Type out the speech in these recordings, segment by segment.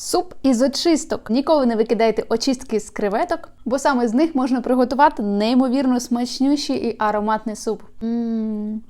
Суп із очисток. Ніколи не викидайте очистки з креветок, бо саме з них можна приготувати неймовірно смачнющий і ароматний суп. Мм,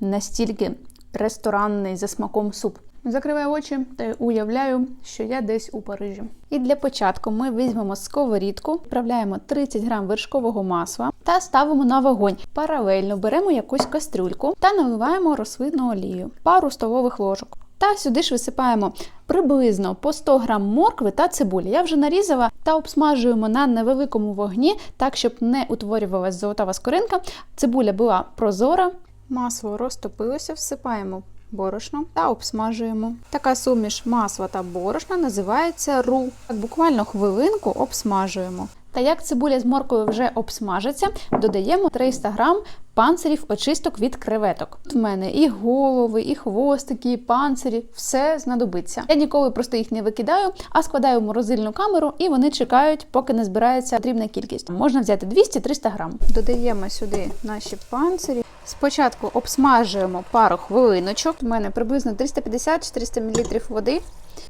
настільки ресторанний за смаком суп. Закриваю очі та уявляю, що я десь у Парижі. І для початку ми візьмемо сковорідку, вправляємо 30 грам вершкового масла та ставимо на вогонь. Паралельно беремо якусь кастрюльку та наливаємо рослинну олію, пару столових ложок. Та сюди ж висипаємо приблизно по 100 грам моркви та цибулі. Я вже нарізала та обсмажуємо на невеликому вогні, так щоб не утворювалася золотава скоринка. Цибуля була прозора, масло розтопилося, всипаємо борошно та обсмажуємо. Така суміш масла та борошна називається ру. Так буквально хвилинку обсмажуємо. Та як цибуля з моркою вже обсмажиться, додаємо 300 грам панцирів очисток від креветок. Тут в мене і голови, і хвостики, і панцирі, все знадобиться. Я ніколи просто їх не викидаю, а складаю в морозильну камеру, і вони чекають, поки не збирається потрібна кількість. Можна взяти 200-300 грам. Додаємо сюди наші панцирі. Спочатку обсмажуємо пару хвилиночок. У мене приблизно 350-400 мл води.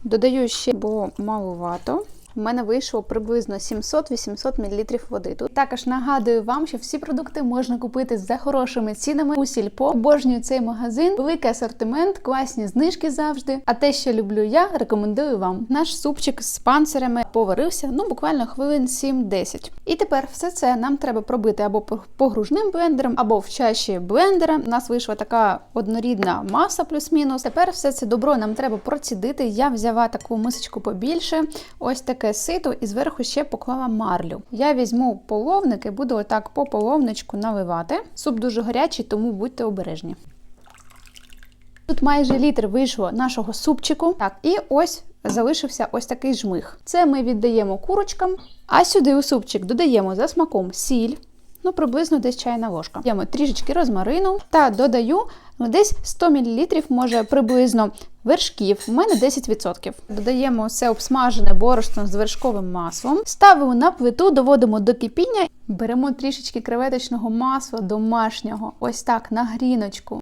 Додаю ще, бо маловато. У мене вийшло приблизно 700-800 мл води. Тут також нагадую вам, що всі продукти можна купити за хорошими цінами у сільпо. Обожнюю цей магазин, великий асортимент, класні знижки завжди. А те, що люблю я, рекомендую вам. Наш супчик з панцирями поварився ну буквально хвилин 7-10. І тепер все це нам треба пробити або погружним блендером, або в чаші блендера. У нас вийшла така однорідна маса, плюс-мінус. Тепер все це добро нам треба процідити. Я взяла таку мисочку побільше. Ось таке сито, і зверху ще поклала марлю. Я візьму половник і буду отак по половничку наливати. Суп дуже гарячий, тому будьте обережні. Тут майже літр вийшло нашого супчику. Так, і ось залишився ось такий жмих. Це ми віддаємо курочкам, а сюди у супчик додаємо за смаком сіль. Ну, приблизно десь чайна ложка. Даємо трішечки розмарину та додаю ну, десь 100 мл, може приблизно вершків. У мене 10%. Додаємо все обсмажене борошно з вершковим маслом. Ставимо на плиту, доводимо до кипіння, беремо трішечки креветочного масла домашнього, ось так на гріночку.